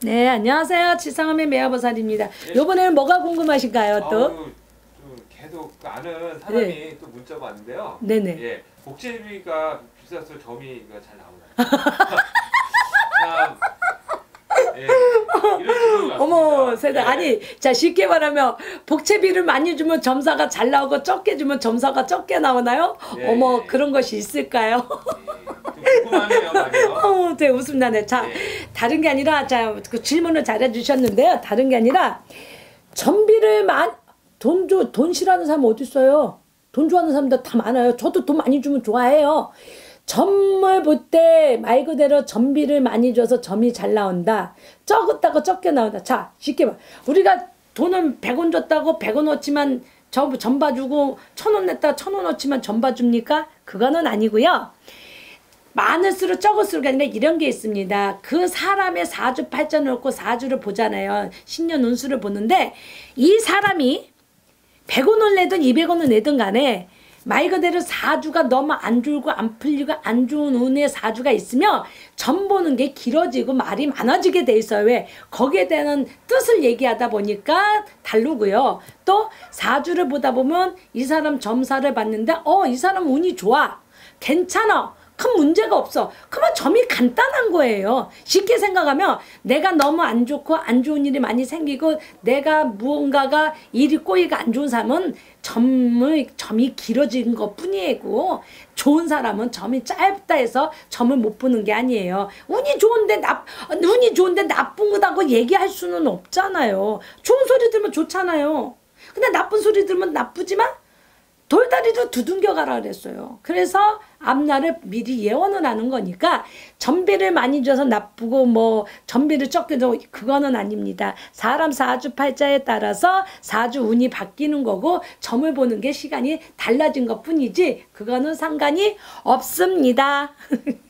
네, 안녕하세요. 지상함의 매화보살입니다. 요번에는 뭐가 궁금하신가요, 또? 아우, 좀 계속 그 아는 사람이 또 문자가 왔는데요. 네네. 예, 복제비가 비싸서 점이가 잘 나오나요? 참, 예, 이런. 어머, 세상. 예. 아니, 자, 쉽게 말하면, 복채비를 많이 주면 점사가 잘 나오고, 적게 주면 점사가 적게 나오나요? 예, 어머, 예. 그런 것이 있을까요? 궁금하네요. 어, 되게 웃음 나네. 자, 예. 다른 게 아니라, 자, 그 질문을 잘해 주셨는데요. 다른 게 아니라, 전비를 많, 돈 줘, 돈 싫어하는 사람 어디 있어요? 돈 좋아하는 사람들 다 많아요. 저도 돈 많이 주면 좋아해요. 점을 볼 때 말 그대로 전비를 많이 줘서 점이 잘 나온다. 적었다고 적게 나온다. 자, 쉽게 봐. 우리가 돈은 100원 줬다고 100원 넣지만 저, 점 봐주고 1000원 냈다 1000원 넣지만 점 봐줍니까? 그거는 아니고요. 많을수록 적을수록 아니라 이런 게 있습니다. 그 사람의 사주 팔자 놓고 사주를 보잖아요. 신년 운수를 보는데 이 사람이 100원을 내든 200원을 내든 간에 말 그대로 사주가 너무 안 줄고 안 풀리고 안 좋은 운의 사주가 있으면 점 보는 게 길어지고 말이 많아지게 돼 있어요. 왜? 거기에 대한 뜻을 얘기하다 보니까 다르고요. 또 사주를 보다 보면 이 사람 점사를 봤는데 어, 이 사람 운이 좋아. 괜찮아. 큰 문제가 없어. 그러면 점이 간단한 거예요. 쉽게 생각하면 내가 너무 안 좋고 안 좋은 일이 많이 생기고 내가 무언가가 일이 꼬이가 안 좋은 사람은 점의 점이 길어진 것 뿐이고 좋은 사람은 점이 짧다 해서 점을 못 보는 게 아니에요. 운이 좋은데 나 운이 좋은데 나쁜 거다고 얘기할 수는 없잖아요. 좋은 소리 들으면 좋잖아요. 근데 나쁜 소리 들으면 나쁘지만 돌다리도 두둥겨 가라 그랬어요. 그래서 앞날을 미리 예언을 하는 거니까 전비를 많이 줘서 나쁘고 뭐 전비를 적게 줘 그거는 아닙니다. 사람 사주 팔자에 따라서 사주 운이 바뀌는 거고 점을 보는 게 시간이 달라진 것 뿐이지 그거는 상관이 없습니다.